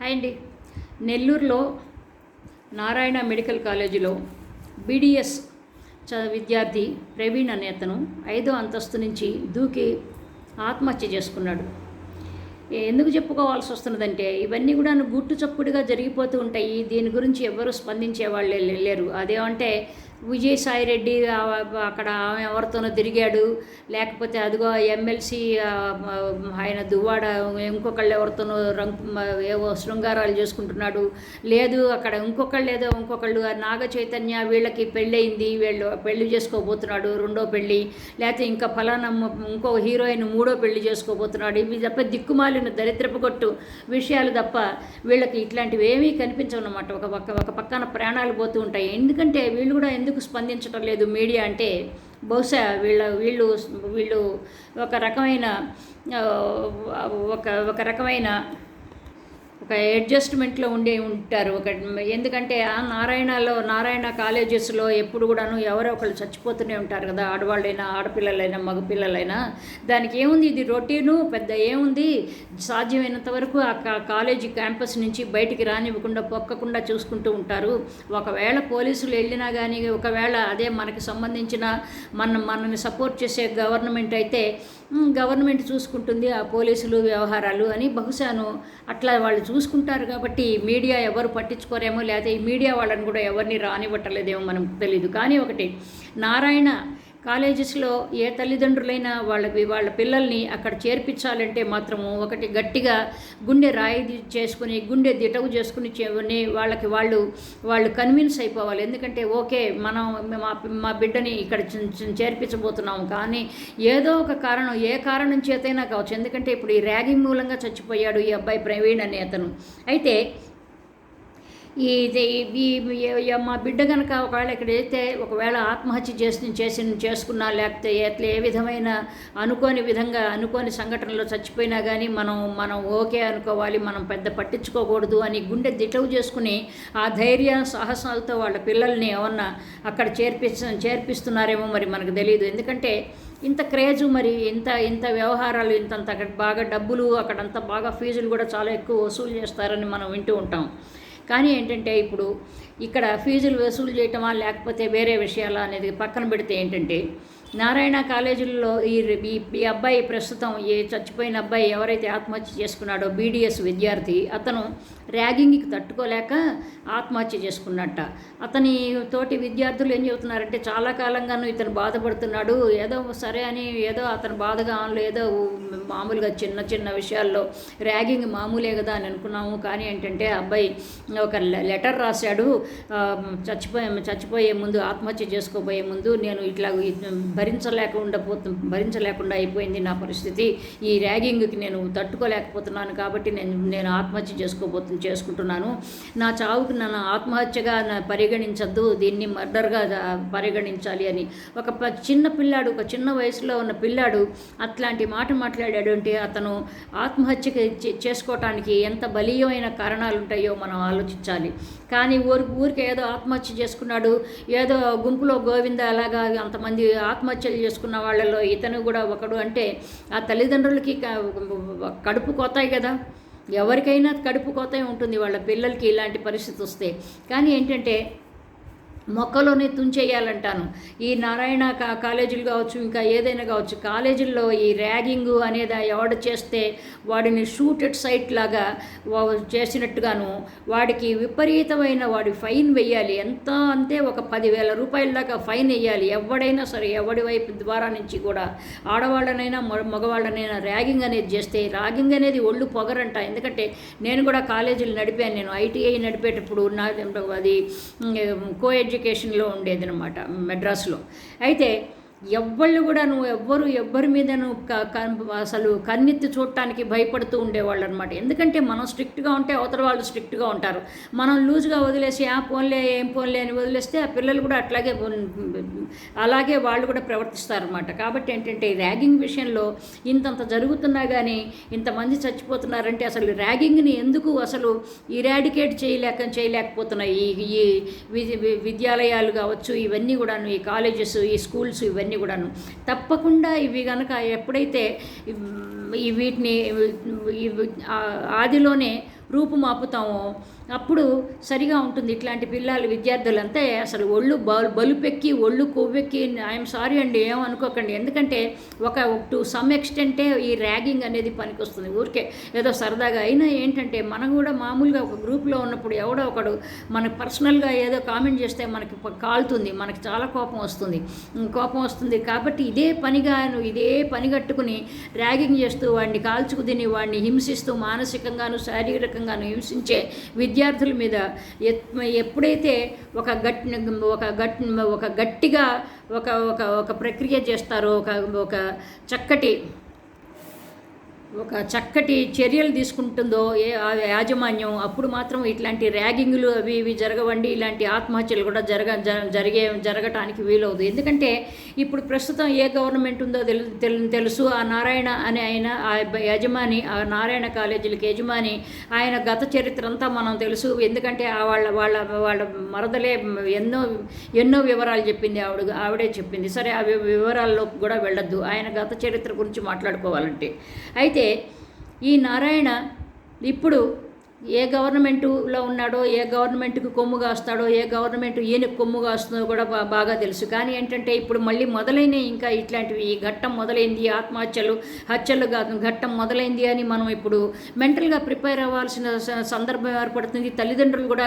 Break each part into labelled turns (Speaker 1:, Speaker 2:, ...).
Speaker 1: Hi అండి. నెల్లూరులో Narayana medical కాలేజీలో బీడిఎస్ చ విద్యార్థి ప్రవీణ్ అనే అతను ఐదో అంతస్తు నుంచి దూకి ఆత్మహత్య చేసుకున్నాడు. ఎందుకు చెప్పుకోవాల్సి వస్తున్నదంటే ఇవన్నీ కూడా గుట్టు చప్పుడుగా జరిగిపోతూ ఉంటాయి. దీని గురించి ఎవరు స్పందించే వాళ్ళే లేరు. అదేమంటే విజయసాయి రెడ్డి అక్కడ ఆమె ఎవరితోనో తిరిగాడు. లేకపోతే అదిగో ఎమ్మెల్సీ ఆయన దువ్వాడ ఇంకొకళ్ళు ఎవరితోనో రంగు ఏవో శృంగారాలు చేసుకుంటున్నాడు. లేదు అక్కడ ఇంకొకళ్ళు ఏదో ఇంకొకళ్ళు నాగ చైతన్య వీళ్ళకి పెళ్ళయింది వీళ్ళు పెళ్ళి చేసుకోబోతున్నాడు రెండో పెళ్ళి. లేకపోతే ఇంకా ఫలానా ఇంకో హీరోయిన్ మూడో పెళ్ళి చేసుకోబోతున్నాడు. ఇవి తప్ప దిక్కుమాలిన దరిద్రపు కొట్టు విషయాలు తప్ప వీళ్ళకి ఇట్లాంటివి ఏమీ కనిపించవన్నమాట ఒక పక్క ఒక పక్కన ప్రాణాలు పోతూ ఉంటాయి. ఎందుకంటే వీళ్ళు కూడా ఎందుకు స్పందించడం లేదు మీడియా అంటే? బహుశా వీళ్ళ వీళ్ళు వీళ్ళు ఒక రకమైన ఒక ఒక రకమైన ఒక అడ్జస్ట్మెంట్లో ఉండే ఉంటారు. ఒక ఎందుకంటే ఆ నారాయణలో నారాయణ కాలేజెస్లో ఎప్పుడు కూడాను ఎవరో ఒకళ్ళు చచ్చిపోతూనే ఉంటారు కదా ఆడవాళ్ళైనా ఆడపిల్లలైనా మగపిల్లలైనా. దానికి ఏముంది? ఇది రొటీను పెద్ద ఏముంది? సాధ్యమైనంత వరకు ఆ కా- కాలేజీ క్యాంపస్ నుంచి బయటికి రానివ్వకుండా పొక్కకుండా చూసుకుంటూ ఉంటారు. ఒకవేళ పోలీసులు వెళ్ళినా కానీ ఒకవేళ అదే మనకి సంబంధించిన మన మనని సపోర్ట్ చేసే గవర్నమెంట్ అయితే గవర్నమెంట్ చూసుకుంటుంది ఆ పోలీసులు వ్యవహారాలు అని బహుశాను అట్లా వాళ్ళు చూసుకుంటారు కాబట్టి మీడియా ఎవరు పట్టించుకోరేమో లేకపోతే ఈ మీడియా వాళ్ళని కూడా ఎవరిని రానివ్వటలేదేమో మనకు తెలియదు కానీ ఒకటి నారాయణ కాలేజెస్లో ఏ తల్లిదండ్రులైనా వాళ్ళకి వాళ్ళ పిల్లల్ని అక్కడ చేర్పించాలంటే మాత్రము ఒకటి గట్టిగా గుండె రాయి చేసుకుని గుండె దిటవు చేసుకుని వాళ్ళకి వాళ్ళు వాళ్ళు కన్విన్స్ అయిపోవాలి. ఎందుకంటే ఓకే మనం మా మా బిడ్డని ఇక్కడ చేర్పించబోతున్నాము కానీ ఏదో ఒక కారణం ఏ కారణం చేతైనా కావచ్చు. ఎందుకంటే ఇప్పుడు ఈ ర్యాగింగ్ మూలంగా చచ్చిపోయాడు ఈ అబ్బాయి ప్రవీణ్ అనే అతను. అయితే ఇది మా బిడ్డ కనుక ఒకవేళ ఇక్కడ అయితే ఒకవేళ ఆత్మహత్య చేసి చేసి చేసుకున్నా లేకపోతే ఎట్లా ఏ విధమైన అనుకోని విధంగా అనుకోని సంఘటనలో చచ్చిపోయినా కానీ మనం మనం ఓకే అనుకోవాలి మనం పెద్ద పట్టించుకోకూడదు అని గుండె దిటవు చేసుకుని ఆ ధైర్య సాహసాలతో వాళ్ళ పిల్లల్ని ఏమన్నా అక్కడ చేర్పించ చేర్పిస్తున్నారేమో మరి మనకు తెలియదు ఎందుకంటే ఇంత క్రేజు మరి ఇంత ఇంత వ్యవహారాలు ఇంతంత అక్కడ బాగా డబ్బులు అక్కడంతా బాగా ఫీజులు కూడా చాలా ఎక్కువ వసూలు చేస్తారని మనం వింటూ ఉంటాం. కానీ ఏంటంటే ఇప్పుడు ఇక్కడ ఫీజులు వసూలు చేయటమా లేకపోతే వేరే విషయాలా అనేది పక్కన పెడితే ఏంటంటే నారాయణ కాలేజీలో ఈ ఈ అబ్బాయి ప్రస్తుతం ఏ చచ్చిపోయిన అబ్బాయి ఎవరైతే ఆత్మహత్య చేసుకున్నాడో బీడిఎస్ విద్యార్థి అతను ర్యాగింగ్కి తట్టుకోలేక ఆత్మహత్య చేసుకున్నట్ట. అతని తోటి విద్యార్థులు ఏం చెబుతున్నారంటే చాలా కాలంగాను ఇతను బాధపడుతున్నాడు. ఏదో సరే అని ఏదో అతను బాధగా ఏదో మామూలుగా చిన్న చిన్న విషయాల్లో ర్యాగింగ్ మామూలే కదా అని అనుకున్నాము. కానీ ఏంటంటే ఆ అబ్బాయి ఒక లె- లెటర్ రాశాడు. చచ్చిపోయే చచ్చిపోయే ముందు ఆత్మహత్య చేసుకోబోయే ముందు నేను ఇట్లా భరించలేకుండా పోతు భరించలేకుండా అయిపోయింది నా పరిస్థితి. ఈ ర్యాగింగ్కి నేను తట్టుకోలేకపోతున్నాను కాబట్టి నేను నేను ఆత్మహత్య చేసుకోబోతు చేసుకుంటున్నాను. నా చావుకు నన్ను ఆత్మహత్యగా పరిగణించద్దు దీన్ని మర్డర్గా పరిగణించాలి అని. ఒక ప- చిన్న పిల్లాడు ఒక చిన్న వయసులో ఉన్న పిల్లాడు అట్లాంటి మాట మాట్లాడాడు అంటే అతను ఆత్మహత్యకి చే- చేసుకోవటానికి ఎంత బలీయమైన కారణాలు ఉంటాయో మనం ఆలోచించాలి. కానీ ఊరికి ఊరికి ఏదో ఆత్మహత్య చేసుకున్నాడు ఏదో గుంపులో గోవింద అలాగా అంతమంది ఆత్మ ఆత్మహత్యలు చేసుకున్న వాళ్ళలో ఇతను కూడా ఒకడు అంటే ఆ తల్లిదండ్రులకి కడుపు కోతాయి కదా. ఎవరికైనా కడుపు కోతే ఉంటుంది. వాళ్ళ పిల్లలకి ఇలాంటి పరిస్థితి వస్తే. కానీ ఏంటంటే మొక్కలోనే తుంచేయాలంటాను. ఈ నారాయణ కా కాలేజీలు కావచ్చు ఇంకా ఏదైనా కావచ్చు కాలేజీల్లో ఈ ర్యాగింగ్ అనేది ఎవడు చేస్తే వాడిని షూటెడ్ సైట్ లాగా వా- చేసినట్టుగాను వాడికి విపరీతమైన వాడి ఫైన్ వెయ్యాలి. ఎంత అంతే ఒక పదివేల రూపాయల దాకా ఫైన్ వేయాలి ఎవడైనా సరే ఎవడి వైపు ద్వారా నుంచి కూడా ఆడవాళ్ళనైనా మగవాళ్ళనైనా ర్యాగింగ్ అనేది చేస్తే ర్యాగింగ్ అనేది ఒళ్ళు పొగరంట. ఎందుకంటే నేను కూడా కాలేజీలు నడిపాను. నేను ఐటీఐ నడిపేటప్పుడు నా అది కో ఎడ్యుకేషన్లో ఉండేదనమాట మెడ్రాస్లో. అయితే ఎవ్వళ్ళు కూడా నువ్వు ఎవ్వరు ఎవ్వరి మీద నువ్వు క- అసలు కన్నెత్తి చూడటానికి భయపడుతూ ఉండేవాళ్ళు అనమాట ఎందుకంటే మనం స్ట్రిక్ట్గా ఉంటే అవతల వాళ్ళు స్ట్రిక్ట్గా ఉంటారు. మనం లూజ్గా వదిలేసి ఆ పోన్లే ఏం పోన్లే అని వదిలేస్తే ఆ పిల్లలు కూడా అట్లాగే అలాగే వాళ్ళు కూడా ప్రవర్తిస్తారన్నమాట. కాబట్టి ఏంటంటే ఈ ర్యాగింగ్ విషయంలో ఇంతంత జరుగుతున్నా కానీ ఇంతమంది చచ్చిపోతున్నారంటే అసలు ర్యాగింగ్ని ఎందుకు అసలు ఇరాడికేట్ చేయలేక చేయలేకపోతున్నాయి? ఈ ఈ వి- విద్యాలయాలు కావచ్చు ఇవన్నీ కూడా ఈ కాలేజెస్ ఈ స్కూల్స్ ఇవన్నీ కూడాను. తప్పకుండా ఇవి కనుక ఎప్పుడైతే వీటిని ఆదిలోనే రూపుమాపుతామో అప్పుడు సరిగా ఉంటుంది ఇట్లాంటి పిల్లలు విద్యార్థులంతా అసలు ఒళ్ళు బలు బలుపెక్కి ఒళ్ళు కొవ్వెక్కి ఐఎమ్ సారీ అండి ఏమనుకోకండి. ఎందుకంటే ఒక టు సమ్ ఎక్స్టెంటే ఈ ర్యాగింగ్ అనేది పనికొస్తుంది ఊరికే. ఏదో సరదాగా అయినా ఏంటంటే మనం కూడా మామూలుగా ఒక గ్రూప్లో ఉన్నప్పుడు ఎవడో ఒకడు మనకి పర్సనల్గా ఏదో కామెంట్ చేస్తే మనకి కాలుతుంది మనకి చాలా కోపం వస్తుంది. కోపం వస్తుంది కాబట్టి ఇదే పనిగా నువ్వు ఇదే పని కట్టుకుని ర్యాగింగ్ చేస్తూ వాడిని కాల్చుకు తిని వాడిని హింసిస్తూ మానసికంగాను శారీరక శారీరకంగాను హింసించే విద్యార్థుల మీద ఎప్- ఎప్పుడైతే ఒక గట్టి ఒక గట్టి ఒక గట్టిగా ఒక ఒక ఒక ప్రక్రియ చేస్తారో ఒక ఒక చక్కటి ఒక చక్కటి చర్యలు తీసుకుంటుందో ఏ ఆ యాజమాన్యం అప్పుడు మాత్రం ఇట్లాంటి ర్యాగింగ్లు అవి ఇవి జరగవండి ఇలాంటి ఆత్మహత్యలు కూడా జరగ జరిగే జరగటానికి వీలవుదు. ఎందుకంటే ఇప్పుడు ప్రస్తుతం ఏ గవర్నమెంట్ ఉందో తెలు తెలుసు. ఆ నారాయణ అనే ఆయన ఆ యజమాని ఆ నారాయణ కాలేజీలకి యజమాని ఆయన గత చరిత్ర అంతా మనం తెలుసు. ఎందుకంటే ఆ వాళ్ళ వాళ్ళ వాళ్ళ మరదలే ఎన్నో ఎన్నో వివరాలు చెప్పింది ఆవిడ ఆవిడే చెప్పింది. సరే ఆ వివరాల్లోకి వివరాల్లో కూడా వెళ్ళొద్దు. ఆయన గత చరిత్ర గురించి మాట్లాడుకోవాలంటే. అయితే ఈ నారాయణ ఇప్పుడు ఏ గవర్నమెంటులో ఉన్నాడో ఏ గవర్నమెంట్కి కొమ్ము కాస్తాడో ఏ గవర్నమెంట్ ఈయనకు కొమ్ము కాస్తుందో కూడా బా- బాగా తెలుసు. కానీ ఏంటంటే ఇప్పుడు మళ్ళీ మొదలైన ఇంకా ఇట్లాంటివి. ఈ ఘట్టం మొదలైంది ఆత్మహత్యలు హత్యలు కాదు ఘట్టం మొదలైంది అని మనం ఇప్పుడు మెంటల్గా ప్రిపేర్ అవ్వాల్సిన సందర్భం ఏర్పడుతుంది. తల్లిదండ్రులు కూడా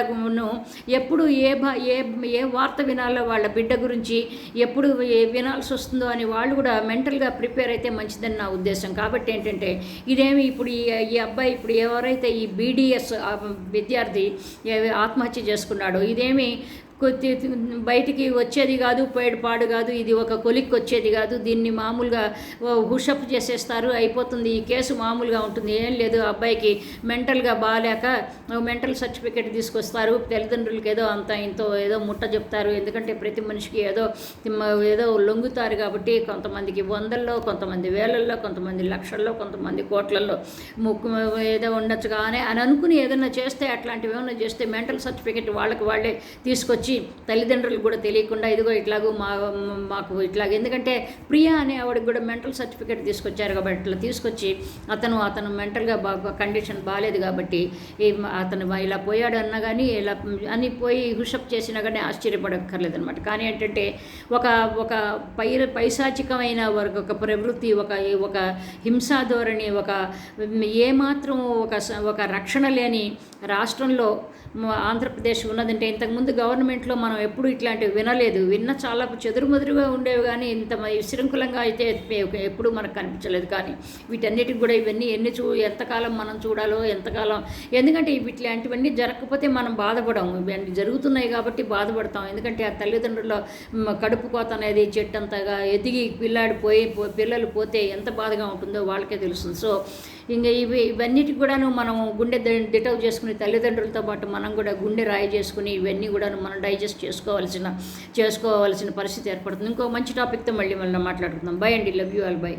Speaker 1: ఎప్పుడు ఏ భా ఏ ఏ వార్త వినాలో వాళ్ళ బిడ్డ గురించి ఎప్పుడు ఏ వినాల్సి వస్తుందో అని వాళ్ళు కూడా మెంటల్గా ప్రిపేర్ అయితే మంచిదని నా ఉద్దేశం. కాబట్టి ఏంటంటే ఇదేమి ఇప్పుడు ఈ ఈ అబ్బాయి ఇప్పుడు ఎవరైతే ఈ బీడీఎస్ విద్యార్థి ఆత్మహత్య చేసుకున్నాడు. ఇదేమి కొద్ది బయటికి వచ్చేది కాదు పోయేడు పాడు కాదు ఇది ఒక కొలిక్కి వచ్చేది కాదు. దీన్ని మామూలుగా హుషప్ చేసేస్తారు అయిపోతుంది. ఈ కేసు మామూలుగా ఉంటుంది. ఏం లేదు అబ్బాయికి మెంటల్గా బాగాలేక మెంటల్ సర్టిఫికేట్ తీసుకొస్తారు. తల్లిదండ్రులకి ఏదో అంత ఇంత ఏదో ముట్ట చెప్తారు. ఎందుకంటే ప్రతి మనిషికి ఏదో ఏదో లొంగుతారు కాబట్టి కొంతమందికి వందల్లో కొంతమంది వేలల్లో కొంతమంది లక్షల్లో కొంతమంది కోట్లల్లో ముక్కు ఏదో ఉండొచ్చు. కానీ అని అనుకుని ఏదైనా చేస్తే అట్లాంటివి ఏమైనా చేస్తే మెంటల్ సర్టిఫికేట్ వాళ్ళకి వాళ్ళే తీసుకొచ్చి తల్లిదండ్రులకు కూడా తెలియకుండా ఇదిగో ఇట్లాగూ మా మాకు ఇట్లాగ. ఎందుకంటే ప్రియా అనే ఆవిడకి కూడా మెంటల్ సర్టిఫికేట్ తీసుకొచ్చారు కాబట్టి ఇట్లా తీసుకొచ్చి అతను అతను మెంటల్గా బాగా కండిషన్ బాగాలేదు కాబట్టి అతను ఇలా పోయాడు అన్నా కానీ ఇలా అని పోయి హుషప్ చేసినా కానీ ఆశ్చర్యపడక్కర్లేదు అనమాట కానీ ఏంటంటే ఒక ఒక పై పైశాచికమైన వరకు ఒక ప్రవృత్తి ఒక ఒక హింసా ధోరణి ఒక ఏమాత్రం ఒక ఒక రక్షణ లేని రాష్ట్రంలో ఆంధ్రప్రదేశ్ ఉన్నదంటే ఇంతకుముందు ఇంట్లో మనం ఎప్పుడు ఇట్లాంటివి వినలేదు. విన్న చాలా చెదురుమదురుగా ఉండేవి కానీ ఇంత విశృంఖలంగా అయితే ఎప్పుడు మనకు కనిపించలేదు. కానీ వీటన్నిటికి కూడా ఇవన్నీ ఎన్ని చూ ఎంతకాలం మనం చూడాలో ఎంతకాలం ఎందుకంటే ఇవి ఇట్లాంటివన్నీ జరగకపోతే మనం బాధపడము. ఇవన్నీ జరుగుతున్నాయి కాబట్టి బాధపడతాం. ఎందుకంటే ఆ తల్లిదండ్రుల కడుపు కోత అనేది చెట్టంతగా ఎదిగి పిల్లాడు పోయి పో- పిల్లలు పోతే ఎంత బాధగా ఉంటుందో వాళ్ళకే తెలుస్తుంది. సో ఇంకా ఇవి ఇవన్నిటికి కూడాను మనం గుండె డిటౌ డిటవ్ చేసుకుని తల్లిదండ్రులతో పాటు మనం కూడా గుండె రాయి చేసుకుని ఇవన్నీ కూడాను మనం డైజెస్ట్ చేసుకోవాల్సిన చేసుకోవాల్సిన పరిస్థితి ఏర్పడుతుంది. ఇంకో మంచి టాపిక్తో మళ్ళీ మనం మాట్లాడుకుందాం. బై అండి. Love you all by